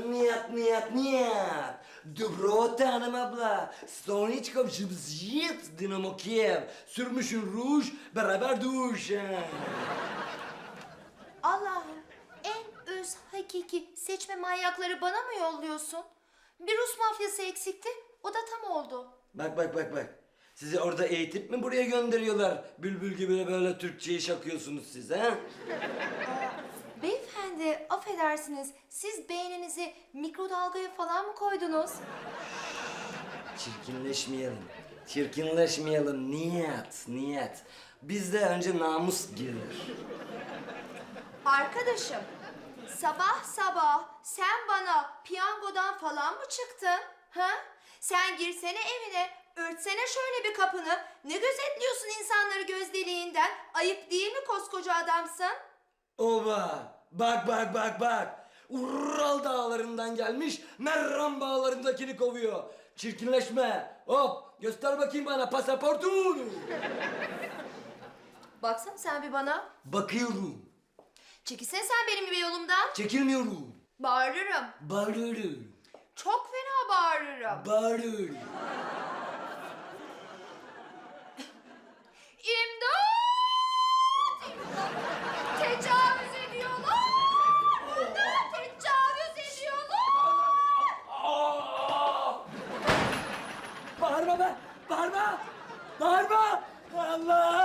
Нет, нет, нет! Доброта hanım abla. Stolniçkov jibzit Dinamo Kiev. Sürmüşün ruj, beraber duş. ha. Allah'ım en öz hakiki seçme manyakları bana mı yolluyorsun? Bir Rus mafyası eksikti. O da tam oldu. Bak bak bak bak. Sizi orada eğitip mi buraya gönderiyorlar? Bülbül gibi böyle Türkçeyi şakıyorsunuz siz ha? Affedersiniz siz beyninizi mikrodalgaya falan mı koydunuz? Çirkinleşmeyelim. Çirkinleşmeyelim. Niyet, niyet. Bizde önce namus gelir. Arkadaşım sabah sabah sen bana piyangodan falan mı çıktın? Ha? Sen girsene evine, örtsene şöyle bir kapını. Ne gözetliyorsun insanları göz deliğinden? Ayıp değil mi koskoca adamsın? Oba! Bak bak bak bak! Ural dağlarından gelmiş, Merram bağlarındakini kovuyor. Çirkinleşme! Hop! Göster bakayım bana pasaportunu! Baksana sen bir bana. Bakıyorum. Çekilsene sen benim bir yolumdan. Çekilmiyorum. Bağırırım. Bağırıyorum. Çok fena bağırırım. Bağırıyorum. Bağırma be! Bağırma! Bağırma! Allah!